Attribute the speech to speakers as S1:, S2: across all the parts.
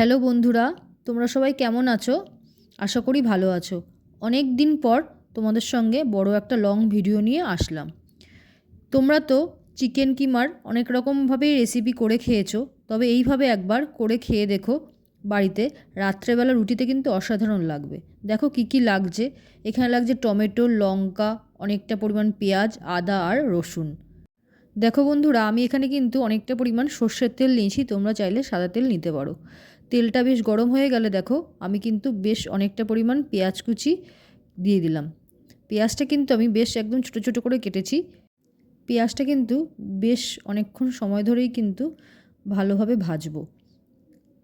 S1: Hello বন্ধুরা, তোমরা সবাই কেমন আছো? আশা করি ভালো আছো। অনেক দিন পর তোমাদের সঙ্গে বড় একটা লং ভিডিও নিয়ে আসলাম। তোমরা তো চিকেন কিমার অনেক রকমভাবেই রেসিপি করে খেয়েছো, তবে এইভাবে একবার করে খেয়ে দেখো, বাড়িতে রাত্রেবেলা রুটিতে কিন্তু অসাধারণ লাগবে। দেখো কি কি লাগছে, এখানে লাগছে টমেটো, লঙ্কা, অনেকটা পরিমাণ পেঁয়াজ, আদা আর রসুন। দেখো বন্ধুরা, আমি এখানে কিন্তু অনেকটা পরিমাণ সর্ষের তেল নিয়েছি, তোমরা চাইলে সাদা তেল নিতে পারো। তেলটা বেশ গরম হয়ে গেলে দেখো, আমি কিন্তু বেশ অনেকটা পরিমাণ পেঁয়াজ কুচি দিয়ে দিলাম। পেঁয়াজটা কিন্তু আমি বেশ একদম ছোটো ছোটো করে কেটেছি। পেঁয়াজটা কিন্তু বেশ অনেকক্ষণ সময় ধরেই কিন্তু ভালোভাবে ভাজবো।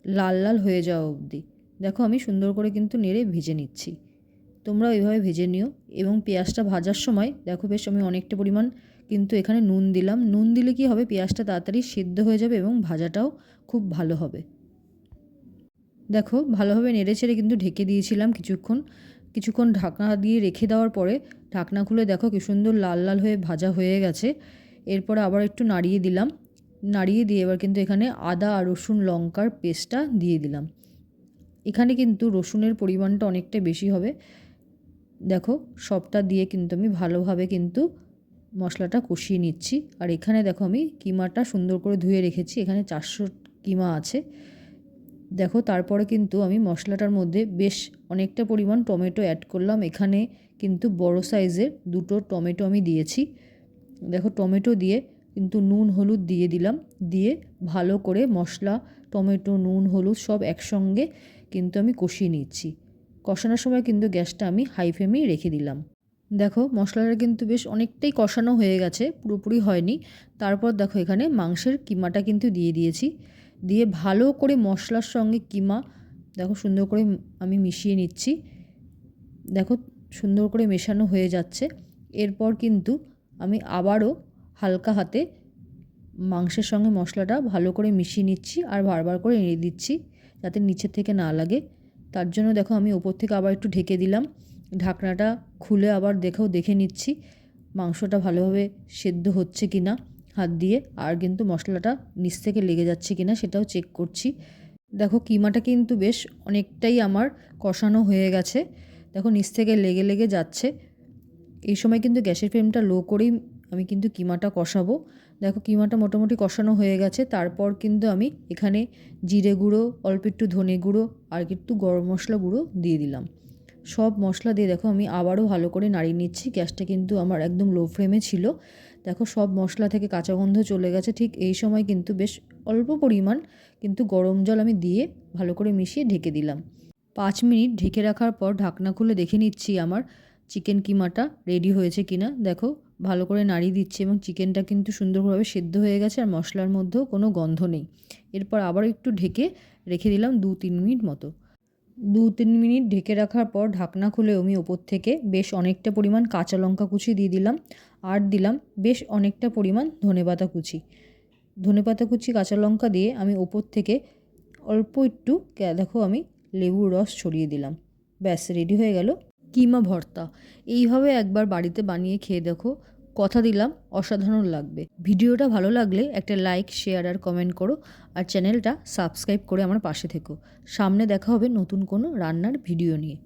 S1: লাল লাল হয়ে যাওয়া অবধি। দেখো, আমি সুন্দর করে কিন্তু নেড়ে ভেজে নিচ্ছি। তোমরা ওইভাবে ভেজে নিও এবং পেঁয়াজটা ভাজার সময় দেখো বেশ আমি অনেকটা পরিমাণ কিন্তু এখানে নুন দিলাম। নুন দিলে কি হবে? পেঁয়াজটা তাড়াতাড়ি সিদ্ধ হয়ে যাবে এবং ভাজাটাও খুব ভালো হবে। দেখো, ভালোভাবে নেড়ে ছেড়ে কিন্তু ঢেকে দিয়েছিলাম কিছুক্ষণ। কিছুক্ষণ ঢাকনা দিয়ে রেখে দেওয়ার পরে ঢাকনা খুলে দেখো কি সুন্দর লাল লাল হয়ে ভাজা হয়ে গেছে। এরপরে আবার একটু নাড়িয়ে দিলাম। নাড়িয়ে দিয়ে এবার কিন্তু এখানে আদা আর রসুন লঙ্কার পেস্টটা দিয়ে দিলাম। এখানে কিন্তু রসুনের পরিমাণটা অনেকটা বেশি হবে। দেখো, সবটা দিয়ে কিন্তু আমি ভালোভাবে কিন্তু মশলাটা কষিয়ে নিচ্ছি। আর এখানে দেখো আমি কিমাটা সুন্দর করে ধুয়ে রেখেছি। এখানে চারশো কিমা আছে। দেখো, তারপরে কিন্তু আমি মশলাটার মধ্যে বেশ অনেকটা পরিমাণ টমেটো অ্যাড করলাম। এখানে কিন্তু বড় সাইজের দুটো টমেটো আমি দিয়েছি। দেখো, টমেটো দিয়ে কিন্তু নুন, হলুদ দিয়ে দিলাম। দিয়ে ভালো করে মশলা, টমেটো, নুন, হলুদ সব একসঙ্গে কিন্তু আমি কষিয়ে নিচ্ছি। কষানোর সময় কিন্তু গ্যাসটা আমি হাই ফ্লেমেই রেখে দিলাম। দেখো, মশলাটা কিন্তু বেশ অনেকটাই কষানো হয়ে গেছে, পুরোপুরি হয়নি। তারপর দেখো, এখানে মাংসের কিমাটা কিন্তু দিয়ে দিয়েছি। দিয়ে ভালো করে মশলার সঙ্গে কিমা, দেখো সুন্দর করে আমি মিশিয়ে নিচ্ছি। দেখো সুন্দর করে মেশানো হয়ে যাচ্ছে। এরপর কিন্তু আমি আবারও হালকা হাতে মাংসের সঙ্গে মশলাটা ভালো করে মিশিয়ে নিচ্ছি আর বারবার করে এড়িয়ে দিচ্ছি যাতে নিচের থেকে না লাগে। তার জন্য দেখো আমি ওপর থেকে আবার একটু ঢেকে দিলাম। ঢাকনাটা খুলে আবার দেখেও দেখে নিচ্ছি মাংসটা ভালোভাবে সেদ্ধ হচ্ছে কি না হাত দিয়ে, আর কিন্তু মশলাটা নিচ থেকে লেগে যাচ্ছে কি না সেটাও চেক করছি। দেখো কিমাটা কিন্তু বেশ অনেকটাই আমার কষানো হয়ে গেছে। দেখো নিচ থেকে লেগে লেগে যাচ্ছে। এই সময় কিন্তু গ্যাসের ফ্লেমটা লো করেই আমি কিন্তু কিমাটা কষাবো। দেখো কিমাটা মোটামুটি কষানো হয়ে গেছে। তারপর কিন্তু আমি এখানে জিরে গুঁড়ো, অল্প একটু ধনে গুঁড়ো, আর একটু গরম মশলা গুঁড়ো দিয়ে দিলাম। সব মশলা দিয়ে দেখো আমি আবারও ভালো করে নাড়িয়ে নিচ্ছি। গ্যাসটা কিন্তু আমার একদম লো ফ্লেমে ছিল। দেখো সব মশলা থেকে কাঁচা গন্ধ চলে গেছে। ঠিক এই সময় কিন্তু বেশ অল্প পরিমাণ কিন্তু গরম জল আমি দিয়ে ভালো করে মিশিয়ে ঢেকে দিলাম। পাঁচ মিনিট ঢেকে রাখার পর ঢাকনা খুলে দেখে নিচ্ছি আমার চিকেন কিমাটা রেডি হয়েছে কিনা। দেখো ভালো করে নাড়িয়ে দিচ্ছি এবং চিকেনটা কিন্তু সুন্দরভাবে সেদ্ধ হয়ে গেছে আর মশলার মধ্যেও কোনো গন্ধ নেই। এরপর আবার একটু ঢেকে রেখে দিলাম দু তিন মিনিট মতো। দু তিন মিনিট ঢেকে রাখার পর ঢাকনা খুলে আমি ওপর থেকে বেশ অনেকটা পরিমাণ কাঁচা লঙ্কা কুচি দিয়ে দিলাম আর দিলাম বেশ অনেকটা পরিমাণ ধনেপাতা কুচি। ধনেপাতা কুচি, কাঁচা লঙ্কা দিয়ে আমি ওপর থেকে অল্প একটু দেখো আমি লেবুর রস ছড়িয়ে দিলাম। ব্যাস, রেডি হয়ে গেল কিমা ভর্তা। এইভাবে একবার বাড়িতে বানিয়ে খেয়ে দেখো। কথা দিলাম, অসাধারণ লাগবে। ভিডিওটা ভালো লাগলে একটা লাইক শেয়ার আর কমেন্ট করো আর চ্যানেলটা সাবস্ক্রাইব করে আমার পাশে থেকো। সামনে দেখা হবে নতুন কোনো রান্নার ভিডিও নিয়ে।